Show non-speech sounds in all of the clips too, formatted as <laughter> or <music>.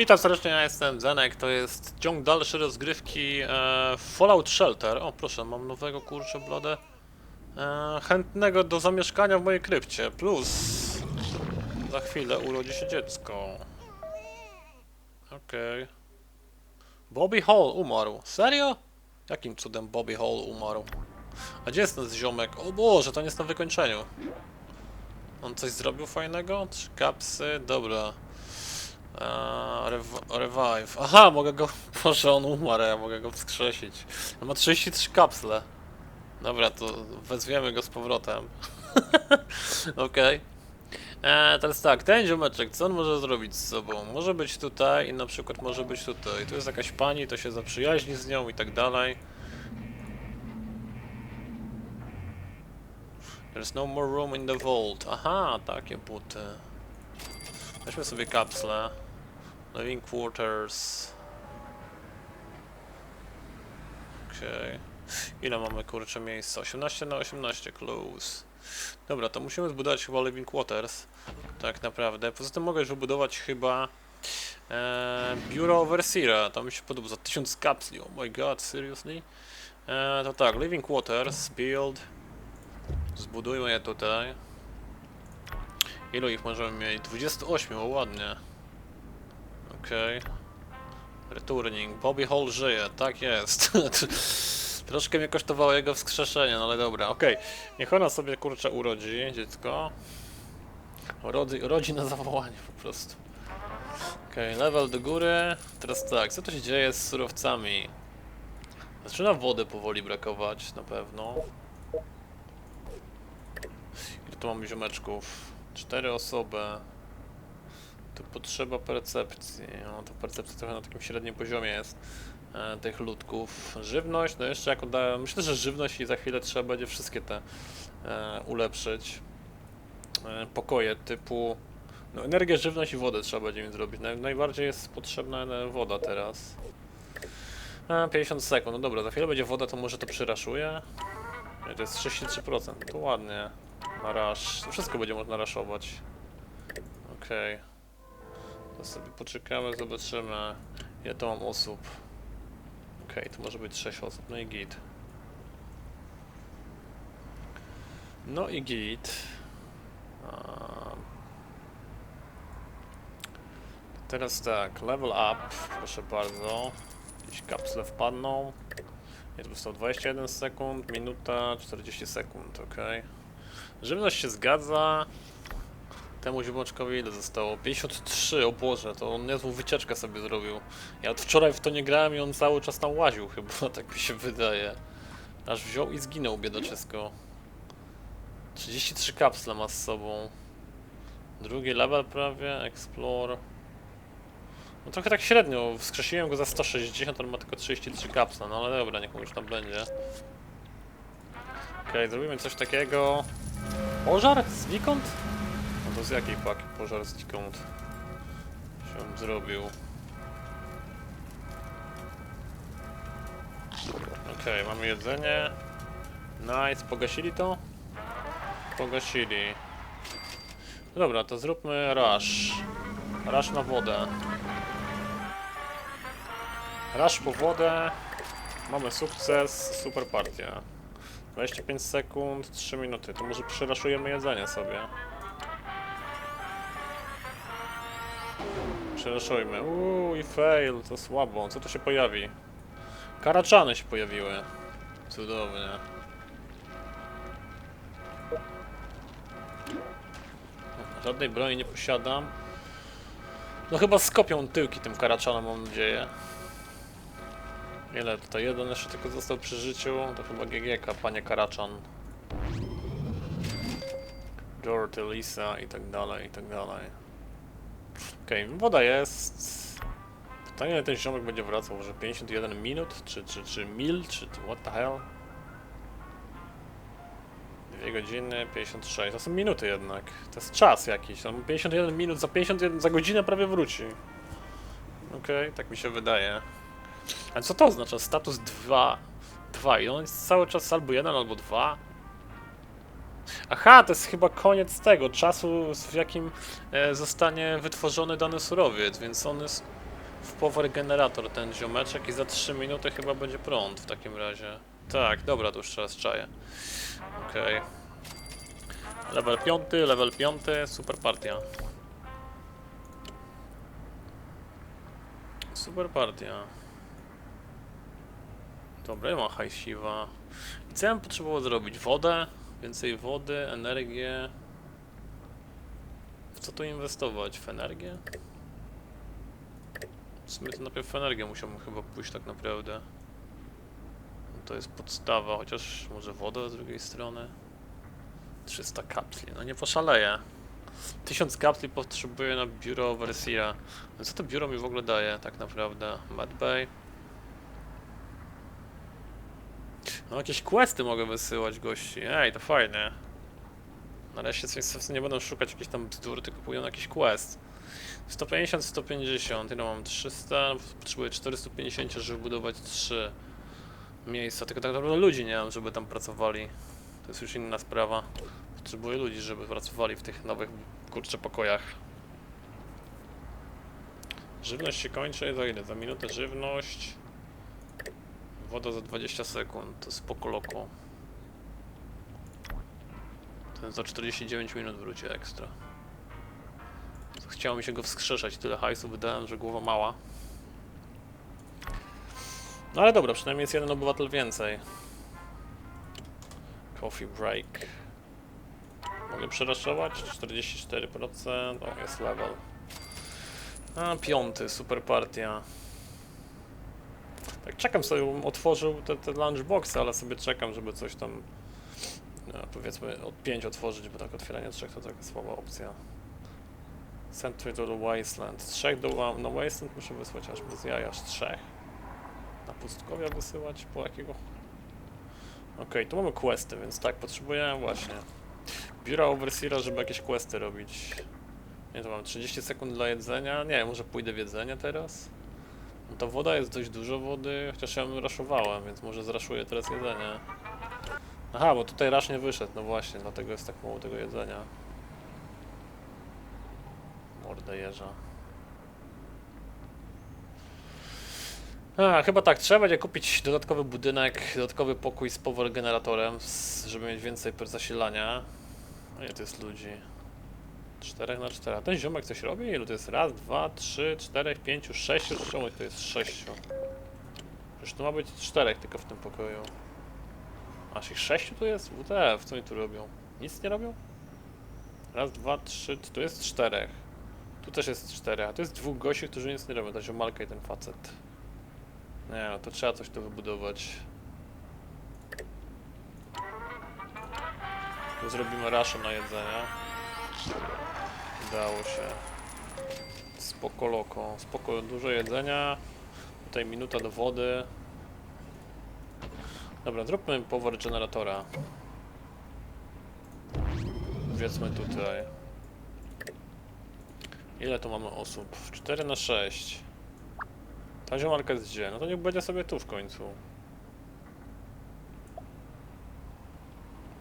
Witam serdecznie, ja jestem Zenek, to jest ciąg dalszy rozgrywki e, Fallout Shelter. O proszę, mam nowego kurczę blodę e, chętnego do zamieszkania w mojej krypcie, plus za chwilę urodzi się dziecko. Okej. Bobby Hall umarł. Serio? Jakim cudem Bobby Hall umarł? A gdzie jest ten ziomek? O Boże, to nie jest na wykończeniu. On coś zrobił fajnego? Trzy kapsy, dobra. Rev revive. Aha, mogę go. <laughs> Boże, on umarł, ja mogę go wskrzesić. On ma 33 kapsle. Dobra, to wezwiemy go z powrotem. <laughs> Okej. Eee, teraz tak, ten ziomeczek, co on może zrobić z sobą? Może być tutaj i na przykład może być tutaj. Tu jest jakaś pani, to się zaprzyjaźni z nią i tak dalej. There's no more room in the vault. Aha, takie buty. Weźmy sobie kapsle. Living quarters. Okej. Ile mamy kurczę miejsca? 18 na 18 close. Dobra, to musimy zbudować chyba living quarters. Tak naprawdę. Poza tym mogę już wybudować chyba e, biuro overseera. To mi się podoba za 1000 kapsli. Oh my god, seriously? E, to tak, living quarters, build. Zbudujmy je tutaj. Ilu ich możemy mieć? 28, o ładnie. Okej. Returning. Bobby Hall żyje, tak jest. <laughs> Troszkę mnie kosztowało jego wskrzeszenie, no ale dobra, okej. Niech ona sobie kurczę urodzi dziecko. Rodzi, rodzi na zawołanie po prostu. Okej, level do góry. Teraz tak, co to się dzieje z surowcami? Zaczyna wody powoli brakować, na pewno. Ile tu mamy ziomeczków? Cztery osoby. Tu potrzeba percepcji. No to percepcja trochę na takim średnim poziomie jest e, tych ludków. Żywność, no jeszcze jak odda... Myślę, że żywność i za chwilę trzeba będzie wszystkie te e, ulepszyć. E, pokoje typu... No energię, żywność i wodę trzeba będzie mi zrobić. Naj, najbardziej jest potrzebna woda teraz. E, 50 sekund, no dobra, za chwilę będzie woda, to może to przyraszuje. To jest 33%, to ładnie. Na rush. Wszystko będzie można raszować. Okej. To sobie poczekamy, zobaczymy ile to mam osób. Okej, to może być 6 osób, no i git. No i git. A... Teraz tak, level up, proszę bardzo. Jakieś kapsle wpadną. Nie, to zostało 21 sekund, minuta, 40 sekund, okej. Żywność się zgadza. Temu ziomeczkowi ile zostało? 53, o Boże, to on niezłą wycieczkę sobie zrobił. Ja od wczoraj w to nie grałem i on cały czas tam łaził chyba, <laughs> tak mi się wydaje. Aż wziął i zginął biedaczysko. 33 kapsle ma z sobą. Drugi level prawie, explore. No trochę tak średnio, wskrzesiłem go za 160, on ma tylko 33 kapsle, no ale dobra, niech mu już tam będzie. Okej, zrobimy coś takiego. Pożar? Znikąd? No to z jakiej paki pożar znikąd się zrobił? Okej, mamy jedzenie. Nice, pogasili to? Pogasili. Dobra, to zróbmy rush. Rush na wodę. Rush po wodę. Mamy sukces, super partia. 25 sekund, 3 minuty. To może przeraszujemy jedzenie sobie. Przeraszujmy. Uuu, i fail, to słabo. Co tu się pojawi? Karaczany się pojawiły. Cudownie. Żadnej broni nie posiadam. No chyba skopią tyłki tym karaczanom, mam nadzieję. Ile tutaj? Jeden jeszcze tylko został przy życiu. To chyba GGK, panie Karaczan. Dorothy, Lisa i tak dalej, i tak dalej. Okej, woda jest. Pytanie, ile ten ziomek będzie wracał? Może 51 minut? Czy, czy, czy mil? Czy what the hell? 2 godziny, 56. To są minuty jednak. To jest czas jakiś. Tam 51 minut, za 51, za godzinę prawie wróci. Okej, tak mi się wydaje. A co to oznacza? Status 2. 2 i on jest cały czas albo 1, albo 2. Aha, to jest chyba koniec tego czasu, w jakim e, zostanie wytworzony dany surowiec, więc on jest w power generator ten ziomeczek i za 3 minuty chyba będzie prąd w takim razie. Tak, dobra, to już teraz czaję. Okej. Level 5, level 5, super partia. Super partia. Dobra, mam hajsiwa. I co ja bym potrzebował zrobić? Wodę? Więcej wody, energię. W co tu inwestować? W energię? W sumie to najpierw w energię musiałbym chyba pójść tak naprawdę. No To jest podstawa, chociaż może wodę z drugiej strony. 300 kapsli, no nie poszaleję. 1000 kapsli potrzebuję na biuro Overseera. Co to biuro mi w ogóle daje tak naprawdę? Medbay. No jakieś questy mogę wysyłać gości. Ej, to fajnie. Nareszcie coś nie będą szukać jakichś tam bzdur, tylko pójdą na jakiś quest. 150, 150, ile mam? 300, potrzebuję 450, żeby budować 3 miejsca. Tylko tak naprawdę ludzi nie mam, żeby tam pracowali. To jest już inna sprawa. Potrzebuję ludzi, żeby pracowali w tych nowych, kurczę, pokojach. Żywność się kończy, za ile? Za minutę żywność. Woda za 20 sekund, to spoko loko. Ten za 49 minut wróci ekstra. Chciało mi się go wskrzeszać, tyle hajsu wydałem, że głowa mała. No ale dobra, przynajmniej jest jeden obywatel więcej. Coffee break. Mogę przeraszować? 44%. O, jest level. A, piąty, super partia. Tak czekam sobie, otworzył te, te lunchboxy, ale sobie czekam, żeby coś tam no, powiedzmy od 5 otworzyć, bo tak otwieranie trzech to taka słaba opcja. Sentry the Wasteland. Trzech do no Wasteland muszę wysłać aż bez jaja, aż trzech. Na pustkowia wysyłać? Po jakiego? Okej, tu mamy questy, więc tak, potrzebuję właśnie biura Overseera, żeby jakieś questy robić. Nie, to mam 30 sekund dla jedzenia. Nie, może pójdę w jedzenie teraz? No to woda jest dość dużo wody, chociaż ja raszowałem, więc może zraszuję teraz jedzenie. Aha, bo tutaj rasz nie wyszedł, no właśnie, dlatego jest tak mało tego jedzenia. Mordę jeża. A, chyba tak, trzeba będzie kupić dodatkowy budynek, dodatkowy pokój z power generatorem, żeby mieć więcej zasilania. No ile to jest ludzi? 4 na 4. A ten ziomek coś robi? Ilu to jest? Raz, dwa, trzy, czterech, pięciu, sześciu? Czemu to jest sześciu? Przecież tu ma być czterech tylko w tym pokoju. Aż ich sześciu tu jest? WTF, co oni tu robią? Nic nie robią? Raz, dwa, trzy, tu jest czterech. Tu też jest czterech, a tu jest dwóch gości, którzy nic nie robią, ta ziomalka i ten facet. Nie no, to trzeba coś tu wybudować. Zrobimy raszę na jedzenie. Udało się. Spoko loko. Spoko, dużo jedzenia. Tutaj minuta do wody. Dobra, zróbmy power generatora. Powiedzmy tutaj. Ile tu mamy osób? 4 na 6. Ta ziomarka jest gdzie? No to niech będzie sobie tu w końcu.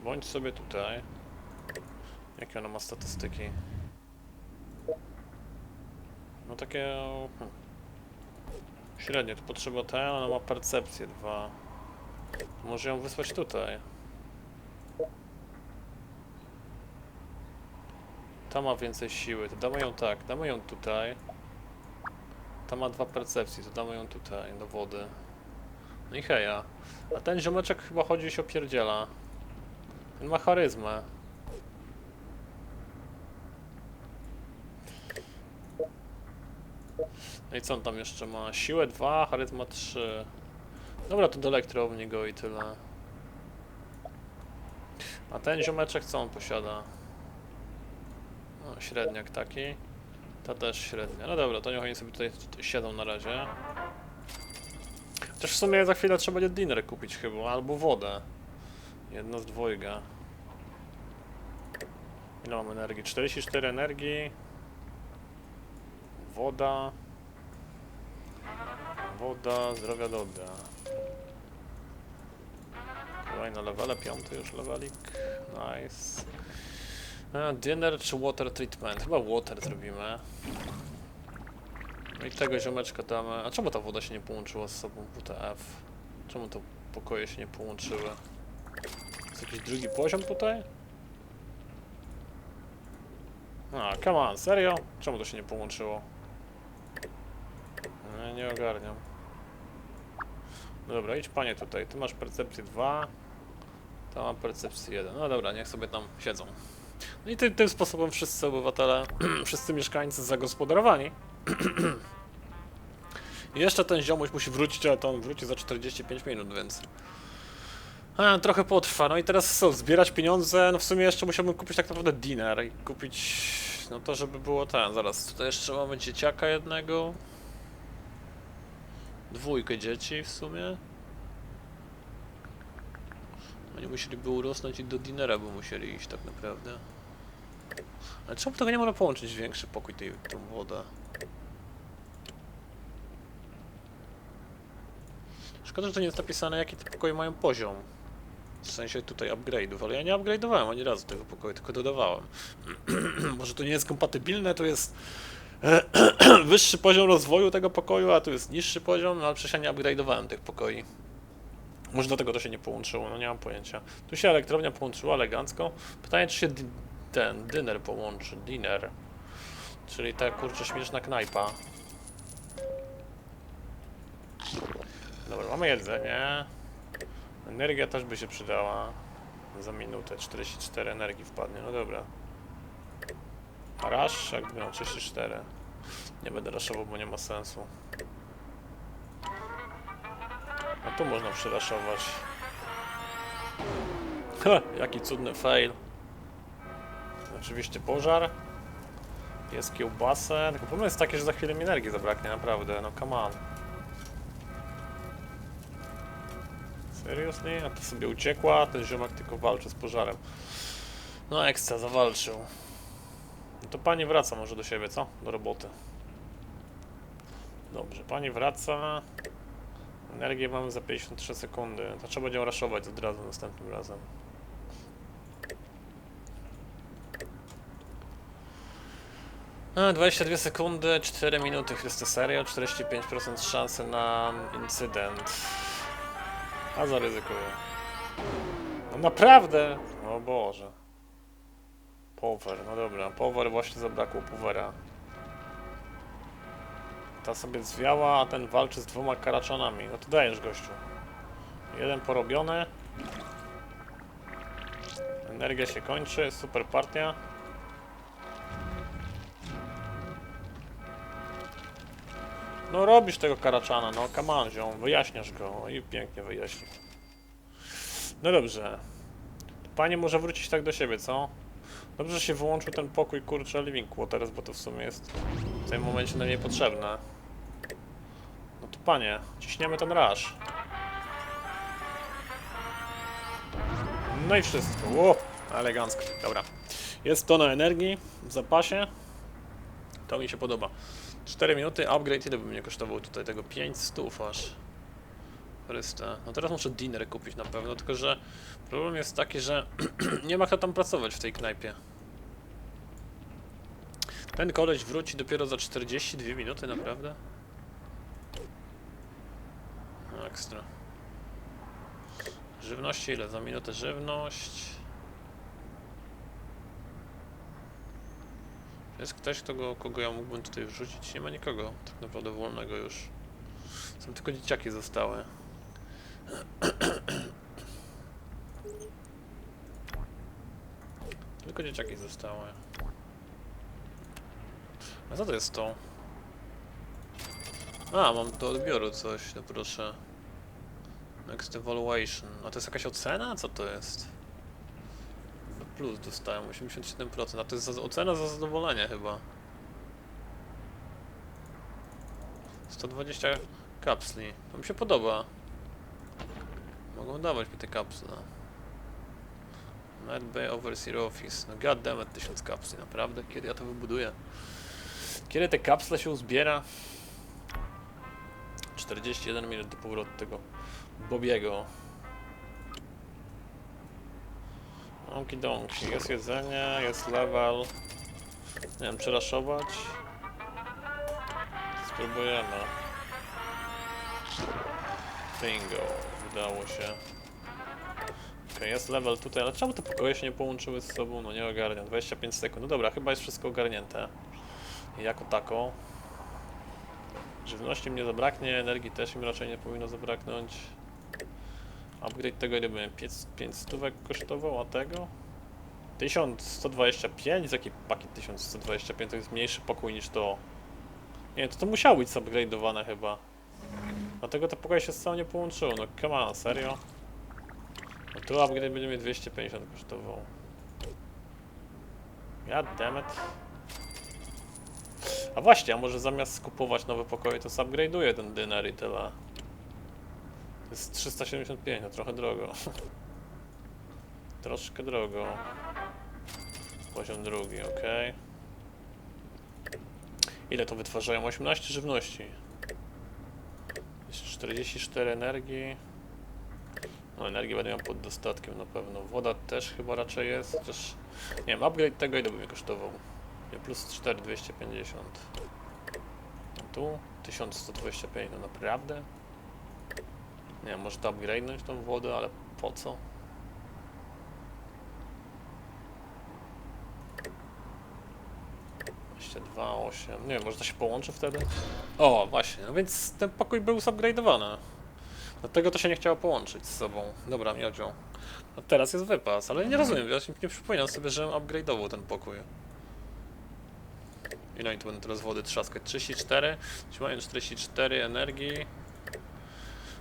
Bądź sobie tutaj. Jakie ona ma statystyki? No takie... Hmm. Średnie, to potrzeba ten, ona ma percepcję 2. Może ją wysłać tutaj. Ta ma więcej siły, to damy ją tak, damy ją tutaj. Ta ma dwa percepcji, to damy ją tutaj, do wody. No i heja. A ten ziomeczek chyba chodzi się opierdziela. Ten ma charyzmę. No i co on tam jeszcze ma? Siłę 2, charyzma 3. Dobra, to do elektrowni go i tyle. A ten ziomeczek co on posiada? No, średniak taki. Ta też średnia. No dobra, to niech oni sobie tutaj siedzą na razie. Też w sumie za chwilę trzeba będzie dinner kupić chyba, albo wodę. Jedno z dwojga. Ile mam energii? 44 energii. Woda. Woda, zdrowia dobra. Kolejne levele, piąty już levelik. Nice. Dinner czy water treatment? Chyba water zrobimy. No i tego ziomeczka damy. A czemu ta woda się nie połączyła z sobą WTF? Czemu to pokoje się nie połączyły? Jest jakiś drugi poziom tutaj? A, come on, serio? Czemu to się nie połączyło? No, nie ogarniam. No dobra, idź panie tutaj. Ty masz percepcję 2. Ta ma percepcję 1. No dobra, niech sobie tam siedzą. No i ty, tym sposobem wszyscy obywatele, <clears throat> wszyscy mieszkańcy zagospodarowani. <clears throat> Jeszcze ten ziomuś musi wrócić, ale to on wróci za 45 minut, więc... A, trochę potrwa. No i teraz co, zbierać pieniądze? No w sumie jeszcze musiałbym kupić tak naprawdę dinner i kupić... No to żeby było ten, zaraz. Tutaj jeszcze mamy dzieciaka jednego. Dwójkę dzieci w sumie. Oni musieliby urosnąć i do dinera by musieli iść tak naprawdę. Ale czemu tego nie można połączyć większy pokój tej tą wodę? Szkoda, że to nie jest napisane jaki te pokoje mają poziom. W sensie tutaj upgrade'ów, ale ja nie upgrade'owałem ani razu tego pokoju, tylko dodawałem. <clears throat> Może to nie jest kompatybilne, to jest <clears throat> wyższy poziom rozwoju tego pokoju, a tu jest niższy poziom, no ale przecież ja nie upgrade'owałem tych pokoi. Może dlatego to się nie połączyło, no nie mam pojęcia. Tu się elektrownia połączyła elegancko. Pytanie, czy się ten dinner połączy, dinner. Czyli ta kurczę śmieszna knajpa. Dobra, mamy jedzenie. Energia też by się przydała. Za minutę 44 energii wpadnie, no dobra. Rush? Jak miał 34. Nie będę raszował, bo nie ma sensu. A tu można przyraszować. Ha, jaki cudny fail. Oczywiście pożar. Jest kiełbasę. Tylko problem jest taki, że za chwilę mi energii zabraknie, naprawdę. No come on. Seriously? A to sobie uciekła, ten ziomek tylko walczy z pożarem. No ekstra, zawalczył. No to pani wraca może do siebie, co? Do roboty. Dobrze, pani wraca. Energię mamy za 53 sekundy. To trzeba będzie raszować od razu następnym razem. A, 22 sekundy, 4 minuty, Chryste serio, 45% szansy na incydent. A zaryzykuję. No naprawdę! O Boże. Power, no dobra, power właśnie zabrakło powera. Ta sobie zwiała, a ten walczy z dwoma karaczanami. No to dajesz gościu. Jeden porobiony. Energia się kończy, super partia. No robisz tego karaczana, no come wyjaśniasz go i pięknie wyjaśnisz. No dobrze. Panie może wrócić tak do siebie, co? Dobrze, że się wyłączył ten pokój, kurczę, living quarters, bo to w sumie jest w tym momencie najmniej potrzebne. No to panie, ciśniemy ten rush. No i wszystko. Ło, elegancko. Dobra. Jest to na energii w zapasie. To mi się podoba. 4 minuty, upgrade ile by mnie kosztował tutaj tego 5 stów aż. Chryste. No teraz muszę dinner kupić na pewno, tylko że problem jest taki, że <clears throat> nie ma kto tam pracować w tej knajpie. Ten koleś wróci dopiero za 42 minuty, naprawdę? Ekstra. Żywności ile? Za minutę żywność. Jest ktoś, kto go, kogo ja mógłbym tutaj wrzucić? Nie ma nikogo tak naprawdę wolnego już. Są tylko dzieciaki zostały. <coughs> Tylko dzieciaki zostały. A co to jest to? A, mam do odbioru coś, no proszę. Next evaluation. A to jest jakaś ocena? Co to jest? Plus dostałem 87%, a to jest za, ocena za zadowolenie chyba. 120 kapsli. To mi się podoba. Mogą dawać mi te kapsle. Night Bay Overseer Office. No goddammit 1000 kapsli, naprawdę? Kiedy ja to wybuduję? Kiedy te kapsle się uzbiera? 41 minut do powrotu tego Bobiego. Okidoki, jest jedzenie, jest level. Nie wiem, przeraszować. Spróbujemy. Bingo, udało się. Okej, jest level tutaj, ale czemu te pokoje się nie połączyły z sobą? No nie ogarniam, 25 sekund. No dobra, chyba jest wszystko ogarnięte. Jako tako. Żywności mnie zabraknie, energii też mi raczej nie powinno zabraknąć. Upgrade tego ile będzie? 5 stówek kosztował, a tego? 1125? Jaki pakiet 1125? To jest mniejszy pokój niż to. Nie, to to musiało być upgrade'owane chyba. Dlatego te pokoje się z całą nie połączyło. No come on, serio? No tu upgrade będzie mnie 250 kosztował. Damn it. A właśnie, a może zamiast skupować nowe pokoje, to upgrade'uję ten dyner i tyle. To jest 375, no trochę drogo. <laughs> Troszkę drogo. Poziom drugi, ok. Ile to wytwarzają? 18 żywności. Jeszcze 44 energii. No energii będę miał pod dostatkiem na pewno. Woda też chyba raczej jest, chociaż... Nie wiem, upgrade tego ile by mnie kosztował? Nie, plus 4, 250. A tu 1125, no naprawdę? Nie wiem, może to upgrade'nąć tą wodę, ale po co? Jeszcze 2, 8. Nie wiem, może to się połączy wtedy? O, właśnie, no więc ten pokój był zupgrade'owany. Dlatego to się nie chciało połączyć z sobą. Dobra, miodzio. No teraz jest wypas, ale nie rozumiem, ja się nie przypominam sobie, że upgrade'ował ten pokój. Ile oni tu będą teraz wody trzaskać? 34, ci mają 44 energii.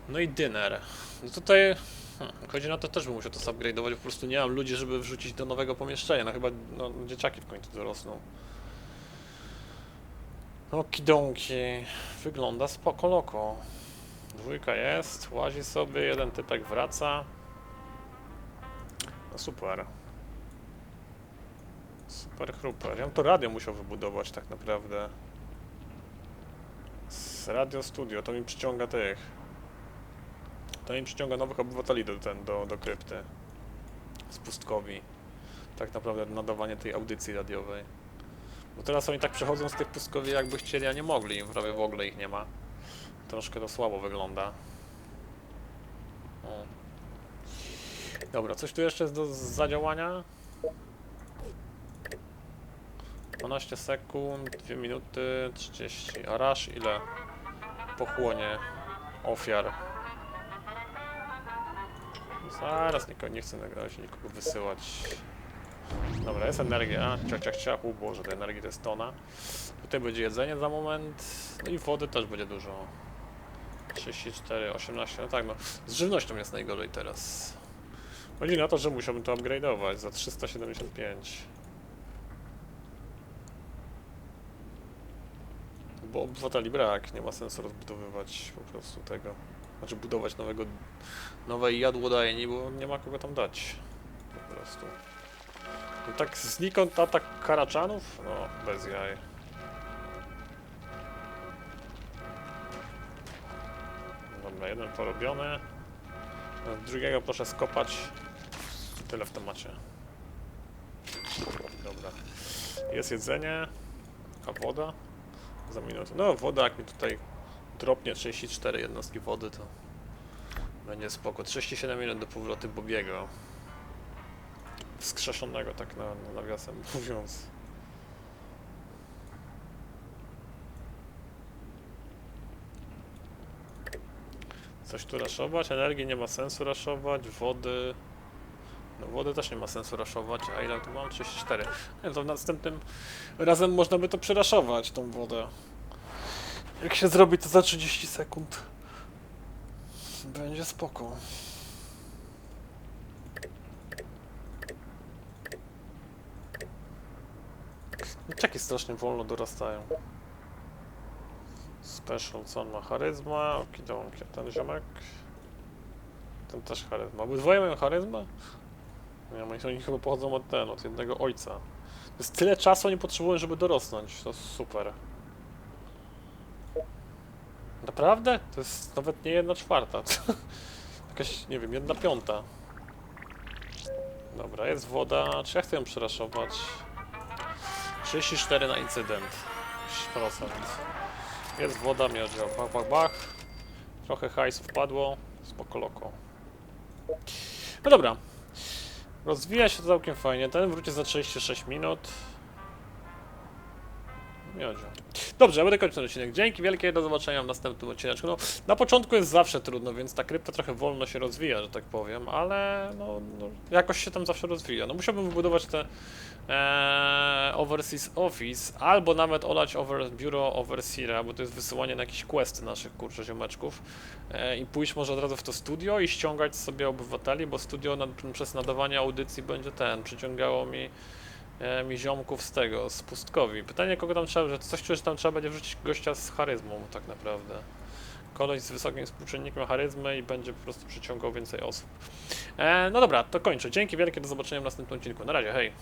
No i dyner. No tutaj hmm, chodzi na to też bym musiał to upgrade'ować, po prostu nie mam ludzi, żeby wrzucić do nowego pomieszczenia. No chyba no, dzieciaki w końcu dorosną. Okidonki. Wygląda spoko loko. Dwójka jest, łazi sobie, jeden typek wraca. No super. Super chruper. Ja bym to radio musiał wybudować tak naprawdę. Z radio studio, to mi przyciąga tych. To mi przyciąga nowych obywateli do, ten, do, do krypty. Z pustkowi. Tak naprawdę nadawanie tej audycji radiowej. Bo teraz oni tak przechodzą z tych pustkowi jakby chcieli, a nie mogli. Prawie w ogóle ich nie ma. Troszkę to słabo wygląda. O. Dobra, coś tu jeszcze jest do zadziałania? 12 sekund, 2 minuty, 30. A rasz ile pochłonie ofiar? Zaraz nikogo, nie chcę na razie nikogo wysyłać. Dobra, jest energia. Ciach, ciach, ciach. U Boże, tej energii to jest tona. Tutaj będzie jedzenie za moment. No i wody też będzie dużo. 34, 18, no tak no. Z żywnością jest najgorzej teraz. Chodzi na to, że musiałbym to upgrade'ować za 375. Bo obywateli brak, nie ma sensu rozbudowywać po prostu tego. Znaczy budować nowego, nowej jadłodajni, bo nie ma kogo tam dać. Po prostu. No tak znikąd atak Karaczanów? No, bez jaj. Dobra, jeden porobiony. Drugiego proszę skopać. Tyle w temacie. Dobra. Jest jedzenie. A woda? Za minutę. No, woda, jak mi tutaj dropnie 34 jednostki wody, to będzie spoko. 37 minut do powrotu Bobiego. Wskrzeszonego, tak na, na nawiasem mówiąc. Coś tu raszować? Energii nie ma sensu raszować, wody... No wody też nie ma sensu raszować, a ile tu mam? 34. Nie, to następnym razem można by to przeraszować, tą wodę. Jak się zrobi to za 30 sekund. Będzie spoko. Czeki strasznie wolno dorastają. Special, co on ma? Charyzma, okidonki. Ten ziomek? Ten też charyzma. Obydwoje mają charyzmę? Nie, oni chyba pochodzą od ten, od jednego ojca. To jest tyle czasu oni potrzebują, żeby dorosnąć. To super. Naprawdę? To jest nawet nie jedna czwarta. <laughs> Jakaś, nie wiem, jedna piąta. Dobra, jest woda. Czy ja chcę ją przeraszować? 34 na incydent. 6%. Jest woda, miodzio. Bach, bach, bach. Trochę hajsu wpadło. Spoko loko. No dobra. Rozwija się to całkiem fajnie. Ten wróci za 36 minut. Dobrze, będę kończył ten odcinek. Dzięki wielkie, do zobaczenia w następnym odcineczku. No, na początku jest zawsze trudno, więc ta krypta trochę wolno się rozwija, że tak powiem, ale no, no jakoś się tam zawsze rozwija. No musiałbym wybudować te e, Overseas Office, albo nawet olać over, biuro Overseera, bo to jest wysyłanie na jakieś questy naszych kurczę ziomeczków e, i pójść może od razu w to studio i ściągać sobie obywateli, bo studio nad, przez nadawanie audycji będzie ten, przyciągało mi mi ziomków z tego, z pustkowi. Pytanie, kogo tam trzeba, że coś czuję, tam trzeba będzie wrzucić gościa z charyzmą, tak naprawdę. Koleś z wysokim współczynnikiem charyzmy i będzie po prostu przyciągał więcej osób. E, no dobra, to kończę. Dzięki wielkie, do zobaczenia w następnym odcinku. Na razie, hej.